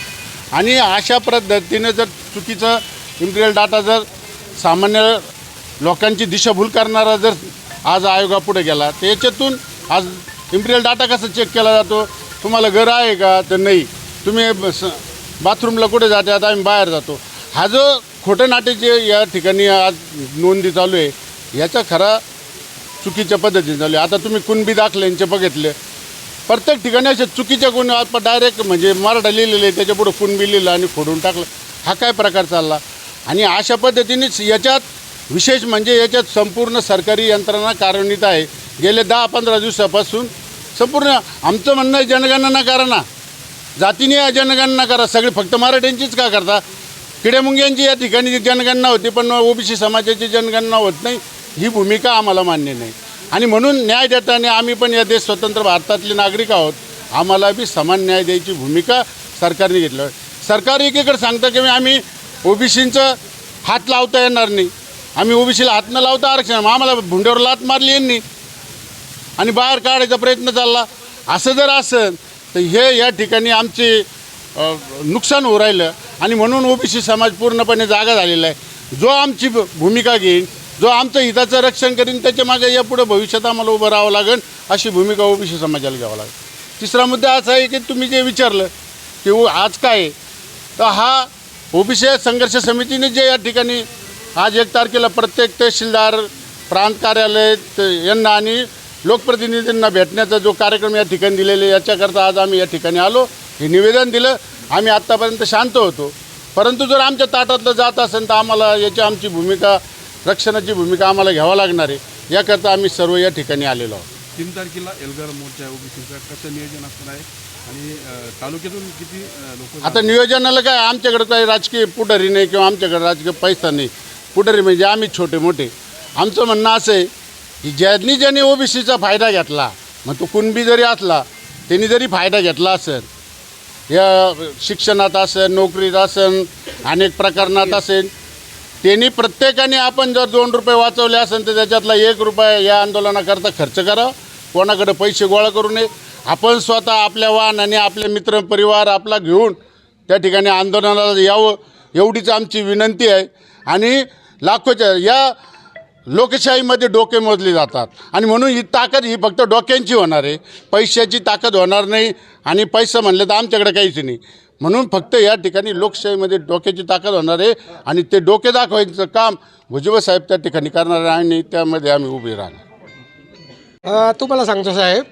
आणि अशा पद्धतीनं जर चुकीचा इम्पिरियल डाटा जर सामान्य लोकांची दिशाभूल करणारा जर आज आयोगापुढे गेला. तर याच्यातून आज इम्पिरियल डाटा कसा चेक केला जातो? तुम्हाला घर आहे का? तर नाही. तुम्ही ब- स- बाथरूमला कुठे जाते? आता आम्ही बाहेर जातो. हा जो खोटं नाट्याचे या ठिकाणी आज नोंदी चालू आहे. याचा खरा चुकीच्या पद्धतीने चालू आहे. आता तुम्ही कुणबी दाखल्यांचे बघितले. प्रत्येक ठिकाणी असे चुकीच्या गुण आपण डायरेक्ट म्हणजे मराठा लिहिलेलं आहे त्याच्यापुढं कुणबी लिहिलं आणि फोडून टाकलं. हा काय प्रकार चालला? आणि अशा पद्धतीनेच याच्यात विशेष म्हणजे याच्यात संपूर्ण सरकारी यंत्रणा कार्यान्वित आहे. गेले दहा पंधरा दिवसापासून संपूर्ण आमचं म्हणणं आहे जनगणना करा ना. जातीने जनगणना करा. सगळे फक्त मराठ्यांचीच का करता? किड्यामुंग्यांची या ठिकाणी जनगणना होती पण ओबीसी समाजाची जनगणना होत नाही. ही भूमिका आम्हाला मान्य नाही. आणि म्हणून न्याय देताना आम्ही पण या देश स्वतंत्र भारतातले नागरिक आहोत. आम्हाला बी समान न्याय द्यायची भूमिका सरकारने घेतलं. सरकार एकीकडे सांगतं की आम्ही ओबीसींचं हात लावता येणार नाही. आम्ही ओबीसीला हात न लावता आरक्षण आम्हाला भुंड्यावर लात मारली यांनी. आणि बाहेर काढायचा प्रयत्न चालला. असं जर असेल तर हे या ठिकाणी आमचे नुकसान होऊ राहिलं. आणि म्हणून ओबीसी समाज पूर्णपणे जागा झालेला आहे. जो आमची भ- भूमिका घेईन जो आमचं हिताचं रक्षण करीन त्याच्यामागे यापुढे भविष्यात आम्हाला उभं राहावं लागेल अशी भूमिका ओबीसी समाजाला घ्यावं लागेल. तिसरा मुद्दा असा आहे की तुम्ही जे विचारलं की आज काय आहे? तर हा ओबीसी संघर्ष समितीने जे या ठिकाणी आज एक तारखेला प्रत्येक तहसीलदार प्रांत कार्यालय यांना आणि लोकप्रतिनिधींना भेटण्याचा जो कार्यक्रम या ठिकाणी दिलेले याच्याकरता आज आम्ही या ठिकाणी आलो. हे निवेदन दिलं. आम्ही आत्तापर्यंत शांत होतो. परंतु जर आमच्या ताटातलं जात असेल तर आम्हाला याची आमची भूमिका रक्षणाची भूमिका आम्हाला घ्यावं लागणार आहे. याकरता आम्ही सर्व या ठिकाणी आलेलो आहोत. तीन तारखेला एल्गार मोर्चा ओबीसीचा. कसं नियोजन असणार आहे? आणि तालुक्यातून किती लोक आता नियोजनाला काय आमच्याकडे काही राजकीय पुढारी नाही किंवा आमच्याकडे राजकीय पैसा नाही. पुढारी म्हणजे आम्ही छोटे मोठे. आमचं म्हणणं असं आहे की ज्यांनी ज्यांनी ओबीसीचा फायदा घेतला मग तो कुणबी जरी असला त्यांनी जरी फायदा घेतला असेल या शिक्षणात असेल नोकरीत असेल अनेक प्रकरणात असेल त्यांनी प्रत्येकाने आपण जर दोन रुपये वाचवले असेल तर त्याच्यातला एक रुपये या आंदोलनाकरता खर्च करा. कोणाकडे पैसे गोळा करू नये. आपण स्वतः आपल्या वाहन आणि आपले मित्र परिवार आपला घेऊन त्या ठिकाणी आंदोलनाला यावं एवढीच आमची विनंती आहे. आणि लाखोच्या या लोकशाहीमध्ये डोके मोजले जातात. आणि म्हणून ही ताकद ही फक्त डोक्यांची होणार आहे. पैशाची ताकद होणार नाही आणि पैसा म्हणलं तर आमच्याकडे काहीच नाही. म्हणून फक्त या ठिकाणी लोकशाहीमध्ये डोक्याची ताकद होणार आहे आणि ते डोके दाखवायचं काम भुजबळ साहेब त्या ठिकाणी करणार आहे आणि त्यामध्ये आम्ही उभे राहणार. तुम्हाला सांगतो साहेब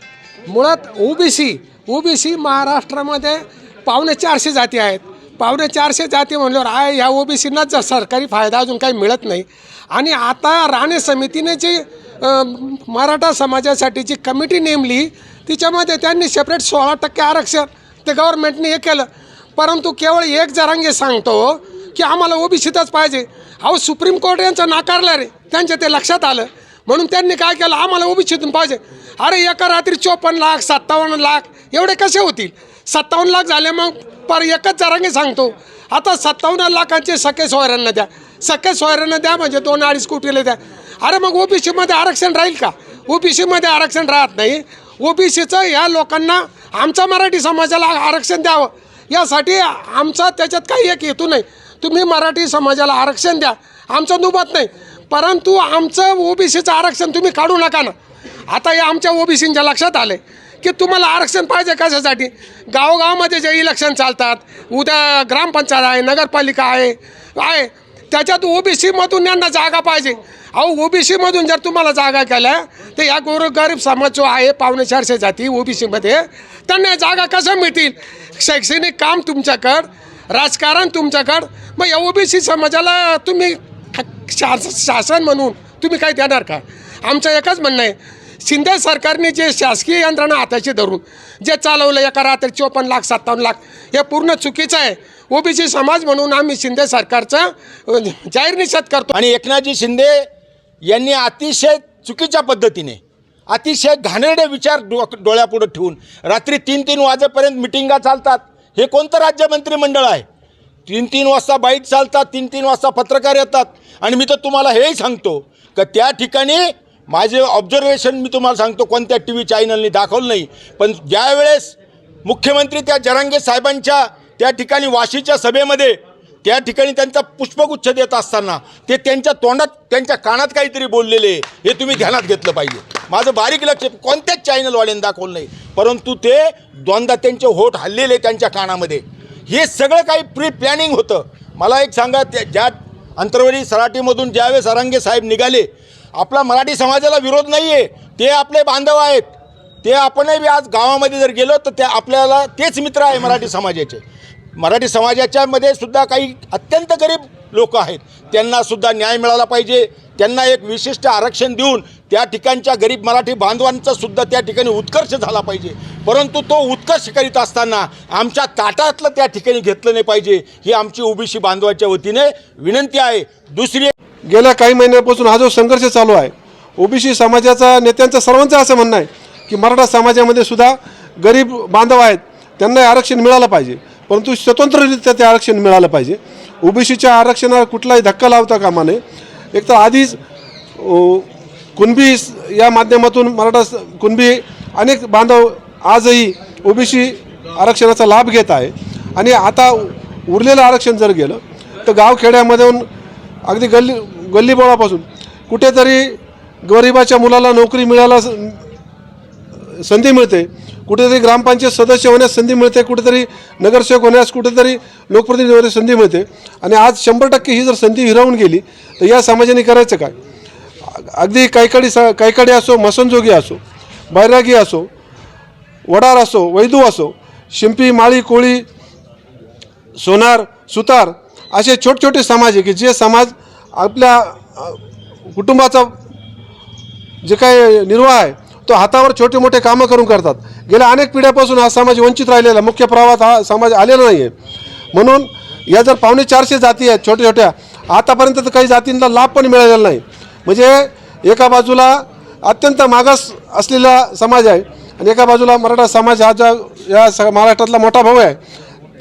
मुळात ओबीसी ओबीसी महाराष्ट्रामध्ये पावणे चारशे जाती आहेत. पावणे चारशे जाती म्हणल्यावर आय ह्या ओबीसींनाच जर सरकारी फायदा अजून काही मिळत नाही. आणि आता राणे समितीने जी मराठा समाजासाठी जी कमिटी नेमली तिच्यामध्ये त्यांनी सेपरेट सोळा टक्के आरक्षण ते गव्हर्नमेंटने हे केलं. परंतु केवळ एक जरांगे सांगतो की आम्हाला ओबीसीतच पाहिजे. अहो सुप्रीम कोर्ट यांचं नाकारलं रे त्यांच्या ते लक्षात आलं. म्हणून त्यांनी काय केलं? आम्हाला ओबीसीतून पाहिजे. अरे एका रात्री चोपन्न लाख सत्तावन्न लाख एवढे कसे होतील? सत्तावन्न लाख झाले मग पर एकच जरांगे सांगतो. आता सत्तावन्न लाखांचे सखे सोयऱ्यांना द्या. सखे सोयऱ्यांना द्या म्हणजे दोन अडीच कोटीला द्या. अरे मग ओबीसीमध्ये आरक्षण राहील का? ओबीसीमध्ये आरक्षण राहत नाही. ओबीसीचं या लोकांना आमच्या मराठी समाजाला आरक्षण द्यावं. यासाठी आमचा त्याच्यात काही एक हेतू नाही. तुम्ही मराठी समाजाला आरक्षण द्या. आमचं दुमत नाही. परंतु आमचं ओबीसीचं आरक्षण तुम्ही काढू नका ना. आता हे आमच्या ओबीसींच्या लक्षात आले की तुम्हाला आरक्षण पाहिजे कशासाठी? गावोगावामध्ये जे इलेक्शन चालतात उद्या ग्रामपंचायत आहे नगरपालिका आहे आहे. त्याच्यात ओबीसीमधून यांना जागा पाहिजे. अहो ओबीसीमधून जर तुम्हाला जागा केल्या तर या गोर गरीब समाज जो आहे पावणे चारशे जाती ओबीसीमध्ये त्यांना जागा कशा मिळतील? शैक्षणिक काम तुमच्याकडं राजकारण तुमच्याकडं मग या ओबीसी समाजाला तुम्ही शास शासन म्हणून तुम्ही काही देणार का? आमचं एकच म्हणणं आहे शिंदे सरकारने जे शासकीय यंत्रणा हाताशी धरून जे चालवलं एका रात्री चोपन्न लाख सत्तावन्न लाख हे पूर्ण चुकीचं आहे. ओबीसी समाज म्हणून आम्ही शिंदे सरकारचा जाहीर निषेध करतो. आणि एकनाथजी शिंदे यांनी अतिशय चुकीच्या पद्धतीने अतिशय घाणेरडे विचार डो डोळ्यापुढं ठेवून रात्री तीन तीन वाजेपर्यंत मिटिंगा चालतात. हे कोणतं राज्य मंत्रिमंडळ आहे? तीन तीन वाजता बाईट चालतात तीन तीन वाजता पत्रकार येतात. आणि मी तर तुम्हाला हेही सांगतो का त्या ठिकाणी माझे ऑब्झर्वेशन मी तुम्हाला सांगतो कोणत्या टी व्ही चॅनलनी दाखवलं नाही. पण ज्यावेळेस मुख्यमंत्री त्या जरांगे साहेबांच्या त्या ठिकाणी वाशीच्या सभेमध्ये त्या ठिकाणी त्यांचा पुष्पगुच्छ देत असताना ते त्यांच्या तोंडात त्यांच्या कानात काहीतरी बोललेले हे तुम्ही ध्यानात घेतलं पाहिजे. माझं बारीक लक्ष कोणत्याच चॅनलवाल्याने दाखवलं नाही. परंतु ते दोनदा त्यांचे होठ हल्लेले त्यांच्या कानामध्ये. हे सगळं काही प्री प्लॅनिंग होतं. मला एक सांगा त्या ज्या अंतर्वरी सराटीमधून ज्यावेळेस अरंगे साहेब निघाले आपला मराठी समाजाला विरोध नाही आहे ते आपले बांधव आहेत. ते आपणही बी आज गावामध्ये जर गेलो तर ते आपल्याला तेच मित्र आहे मराठी समाजाचे. मराठी समाजाच्यामध्ये सुद्धा काही अत्यंत गरीब लोक आहेत. त्यांनासुद्धा न्याय मिळाला पाहिजे. त्यांना एक विशिष्ट आरक्षण देऊन त्या ठिकाणच्या गरीब मराठी बांधवांचा सुद्धा त्या ठिकाणी उत्कर्ष झाला पाहिजे. परंतु तो उत्कर्ष करीत असताना आमच्या ताटातलं त्या ठिकाणी घेतलं नाही पाहिजे. ही आमची ओबीसी बांधवाच्या वतीने विनंती आहे. दुसरी गेल्या काही महिन्यापासून हा जो संघर्ष चालू आहे ओबीसी समाजाचा नेत्यांचं सर्वांचं असं म्हणणं आहे की मराठा समाजामध्ये सुद्धा गरीब बांधव आहेत त्यांना आरक्षण मिळालं पाहिजे. परंतु स्वतंत्ररित्या ते आरक्षण मिळालं पाहिजे. ओबीसीच्या आरक्षणाला कुठलाही धक्का लावता कामा नये. एक तर आधीच कुणबी या माध्यमातून मराठा कुणबी अनेक बांधव आजही ओबीसी आरक्षणाचा लाभ घेत आहे. आणि आता उरलेलं आरक्षण जर गेलं तर गावखेड्यामधून अगदी गल्ली गल्लीबोळापासून. कुठेतरी गरिबाच्या मुलाला नोकरी मिळायला संधी मिळते. कुठेतरी ग्रामपंचायत सदस्य होण्यास संधी मिळते. कुठेतरी नगरसेवक होण्यास कुठेतरी लोकप्रतिनिधी होण्यास संधी मिळते. आणि आज शंभर टक्के ही जर संधी हिरावून गेली तर या समाजाने करायचं काय? अगदी कायकाडी स कायकाडी असो मसनजोगी असो बैरागी असो वडार असो वैदू असो शिंपी माळी कोळी सोनार सुतार असे छोटे छोटे समाज आहे की जे समाज आपल्या कुटुंबाचा जे काही निर्वाह आहे तो हातावर छोटे मोठे कामं करून करतात. गेल्या अनेक पिढ्यापासून हा समाज वंचित राहिलेला मुख्य प्रवाहात हा समाज आलेला नाही आहे म्हणून या जर पावणे चारशे जाती आहेत छोट्या छोट्या आतापर्यंत तर काही जातींना लाभ पण मिळालेला नाही. म्हणजे एका बाजूला अत्यंत मागास असलेला समाज आहे आणि एका बाजूला मराठा समाज हा ज्या या स महाराष्ट्रातला मोठा भाऊ आहे.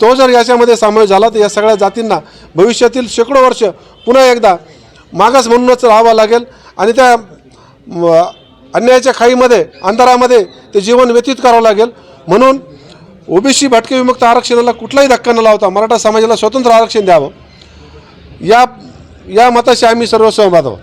तो जर याच्यामध्ये सामील झाला तर या सगळ्या जातींना भविष्यातील शेकडो वर्ष पुन्हा एकदा मागास म्हणूनच राहावं लागेल. आणि त्या अन्यायाच्या खाईमध्ये अंधारामध्ये ते जीवन व्यतीत करावं लागेल. म्हणून ओबीसी भटके विमुक्त आरक्षणाला कुठलाही धक्का न लावता मराठा समाजाला स्वतंत्र आरक्षण द्यावं. या या मताशी आम्ही सर्व सहमत आहोत.